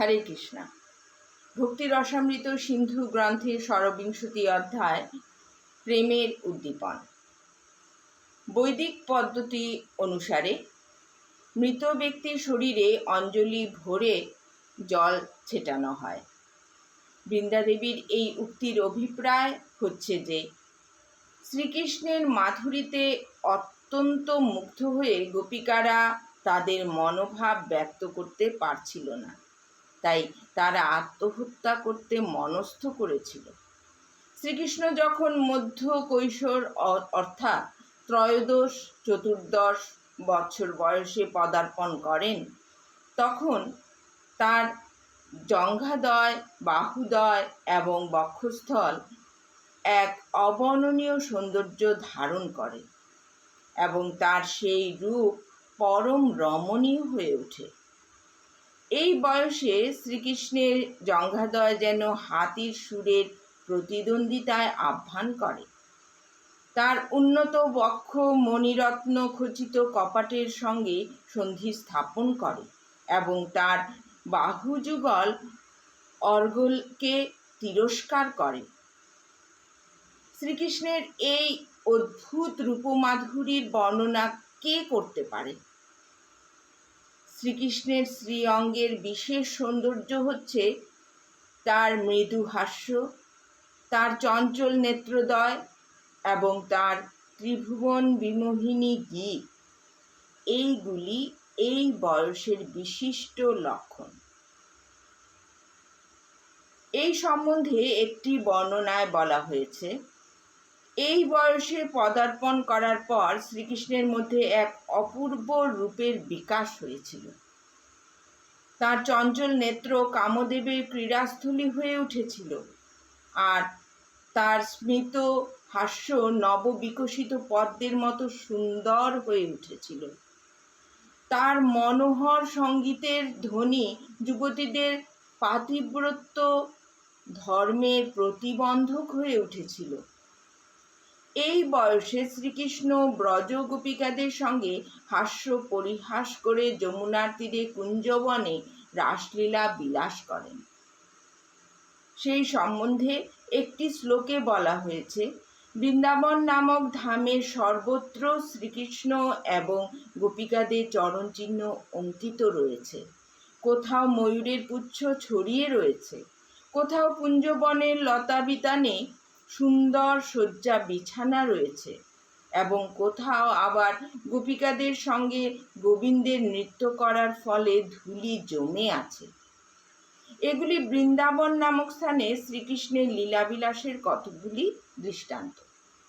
হরে কৃষ্ণ। ভক্তি রসামৃত সিন্ধু গ্রন্থের ষড়বিংশতি অধ্যায়, প্রেমের উদ্দীপন। বৈদিক পদ্ধতি অনুসারে মৃত ব্যক্তির শরীরে অঞ্জলি ভরে জল ছেটানো হয়। বৃন্দাদেবীর এই উক্তির অভিপ্রায় হচ্ছে যে, শ্রীকৃষ্ণের মাধুরীতে অত্যন্ত মুগ্ধ হয়ে গোপিকারা তাদের মনোভাব ব্যক্ত করতে পারছিল না। তাই তারা আত্মহত্যা করতে মনস্থ করেছিল। শ্রীকৃষ্ণ যখন মধ্য কৈশোর অর্থাৎ ত্রয়োদশ, চতুর্দশ বছর বয়সে পদার্পণ করেন, তখন তার জঙ্ঘাদয়, বাহুদয় এবং বক্ষস্থল এক অবর্ণনীয় সৌন্দর্য ধারণ করে এবং তার সেই রূপ পরম রমণীয় হয়ে ওঠে। এই বয়সে শ্রীকৃষ্ণের জঙ্ঘাদয় যেন হাতির সুরের প্রতিদ্বন্দ্বিতায় আহ্বান করে। তার উন্নত বক্ষ মণিরত্ন খচিত কপাটের সঙ্গে সন্ধি স্থাপন করে এবং তার বাহুযুগল অর্গলকে তিরস্কার করে। শ্রীকৃষ্ণের এই অদ্ভুত রূপমাধুরীর বর্ণনা কে করতে পারে? শ্রীকৃষ্ণের শ্রী অঙ্গের বিশেষ সৌন্দর্য হচ্ছে তার মৃদু হাস্য, তার চঞ্চল নেত্রদয় এবং তার ত্রিভুবন বিমোহিনী গীত। এইগুলি এই বয়সের বিশিষ্ট লক্ষণ। এই সম্বন্ধে একটি বর্ণনায় বলা হয়েছে এই বয়সে পদার্পণ করার পর শ্রীকৃষ্ণের মধ্যে এক অপূর্ব রূপের বিকাশ হয়েছিল। তার চঞ্চল নেত্র কামদেবের ক্রীড়াস্থলী হয়ে উঠেছিল আর তার স্মিত হাস্য নববিকশিত পদ্মের মতো সুন্দর হয়ে উঠেছিল। তার মনোহর সঙ্গীতের ধ্বনি যুবতীদের পাতিব্রত্য ধর্মের প্রতিবন্ধক হয়ে উঠেছিল। এই বয়সে শ্রীকৃষ্ণ ব্রজ গোপিকাদের সঙ্গে হাস্য পরিহাস করে যমুনার তীরে কুঞ্জবনে রাসলীলা বিলাস করেন। সেই সম্বন্ধে একটি শ্লোকে বলা হয়েছে, বৃন্দাবন নামক ধামের সর্বত্র শ্রীকৃষ্ণ এবং গোপিকাদের চরণচিহ্ন অঙ্কিত রয়েছে। কোথাও ময়ূরের পুচ্ছ ছড়িয়ে রয়েছে, কোথাও কুঞ্জবনের লতাবিতানে সুন্দর শয্যা বিছানা রয়েছে এবং কোথাও আবার গোপিকাদের সঙ্গে গোবিন্দের নৃত্য করার ফলে ধুলি জমে আছে। এগুলি বৃন্দাবন নামক স্থানে শ্রীকৃষ্ণের লীলাবিলাসের কতগুলি দৃষ্টান্ত।